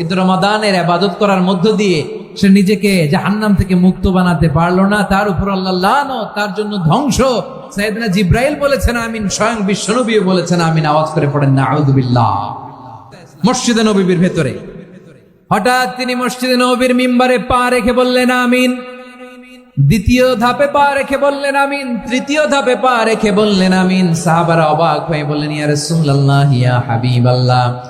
কিন্তু রমাদানের আবাদত করার মধ্য দিয়ে সে নিজেকে জাহান্নাম থেকে মুক্ত বানাতে পারল না। তার উপর আল্লাহ তার জন্য ধ্বংস। সাইদনা জিব্রাইল বলেছেন, আমিন। স্বয়ং বিশ্বনবীও বলেছেন, আমিন। আওয়াজ করে পড়েন না মসজিদে নবীর ভেতরে। হঠাৎ তিনি মসজিদে নবীর মিম্বারে পা রেখে বললেন, আমিন। দ্বিতীয় ধাপে পা রেখে বললেন, আমিন। তৃতীয় ধাপে পা রেখে বললেন, আমিন। সাহাবারা অবাক হয়ে বললেন, ইয়া রাসূলুল্লাহ, ইয়া হাবিবাল্লাহ।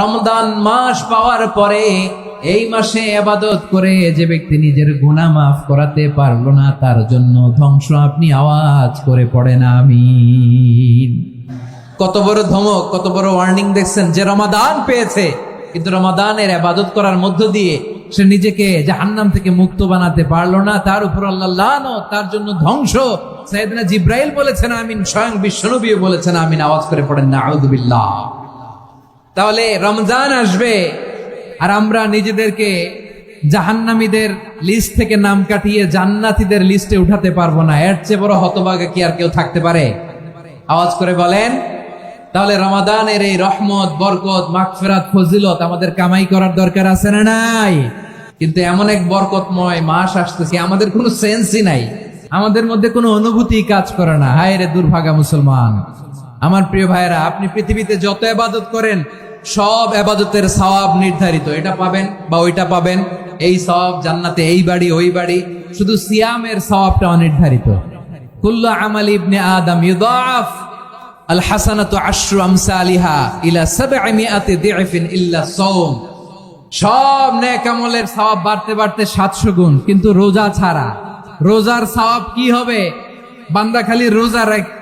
রমদান মাস পাওয়ার পরে এই মাসে আবাদত করে যে ব্যক্তি নিজের গুনাহ মাফ করাতে পারল না, তার জন্য ধ্বংস আপনি আওয়াজ করে পড়েন, আমিন। কত বড় ধমক, কত বড় ওয়ার্নিং দেখছেন যে রমাদান পেয়েছে। কিন্তু রমাদানের আবাদত করার মধ্য দিয়ে সে নিজেকে জাহান্নাম থেকে মুক্ত বানাতে পারল না, তার উপর আল্লাহ তার জন্য ধ্বংস। সাইয়েদনা জিব্রাইল বলেছেন, আমিন, স্বয়ং বিশ্বনবীও বলেছেন, আমিন, আওয়াজ করে পড়েন না আউযুবিল্লাহ তাহলে রমজান আসবে। আর আমরা নিজেদেরকে জাহান্নামীদের লিস্ট থেকে নাম কাটিয়ে জান্নাতীদের লিস্টে উঠাতে পারব না। এর চেয়ে বড় হতভাগা কি আর কেউ থাকতে পারে? আওয়াজ করে বলেন। তাহলে রমাদানের এই রহমত, বরকত, মাগফিরাত, ফজিলত আমাদের কামাই করার দরকার আছে না নাই? কিন্তু এমন এক বরকতময় মাস আসতেছে, আমাদের কোনো সেন্সই নাই। আমাদের মধ্যে কোনো অনুভূতি কাজ করে না। হায় রে দুর্ভাগা মুসলমান। আমার প্রিয় ভাইরা আপনি পৃথিবীতে যত এবাদত করেন, সব এবাদতের সওয়াব নির্ধারিত। এটা পাবেন বা ওইটা পাবেন। এই সওয়াব জান্নাতে, এই বাড়ি, ওই বাড়ি। শুধু সিয়ামের সওয়াবটা অনির্ধারিত কুল্লু আমাল ইবনে আদম ইউদাফ আল হাসানাতু আশরু আমসালিহা ইলা সাবআমিআতি দিআফিন ইল্লা সাওম। সব নেক আমলের সওয়াব বাড়তে বাড়তে 700 গুণ। কিন্তু রোজা ছাড়া। রোজার সওয়াব কি হবে? বান্দা খালি রোজা রাখ-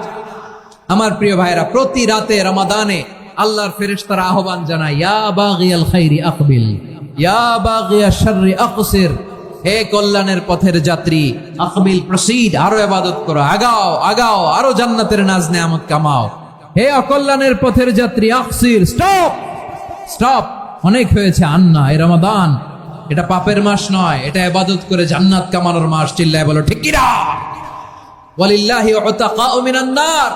আমার প্রিয় ভাইরা প্রতি রাতে রমাদানে আল্লাহর ফেরেশতারা আহ্বান জানায় খাইরি আকবিল, ইয়া শাররি আকসির, হে কল্যাণের পথের যাত্রী, আকবিল প্রসিড, আরও ইবাদত করো, আগাও আগাও, আরও জান্নাতের নাজ নেয়ামত কামাও। হে অকল্যাণের পথের যাত্রী, আকসির, স্টপ স্টপ, অনেক হয়েছে আন্না, এ রমাদান, এটা পাপের মাস নয়, এটা ইবাদত করে জান্নাত কামানোর মাস, চিল্লায় বলো, ঠিক কিনা ওয়ালিল্লাহি নার।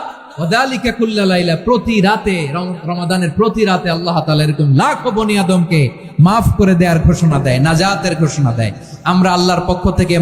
কুল্লা লাইলা, প্রতি রাতে, রম- রমাদানের প্রতি রাতে আল্লাহ তাআলা এরকম লাখো বনি আদমকে মাফ করে দেওয়ার ঘোষণা দেয়, নাজাতের ঘোষণা দেয়। আমরা আল্লাহর পক্ষ থেকে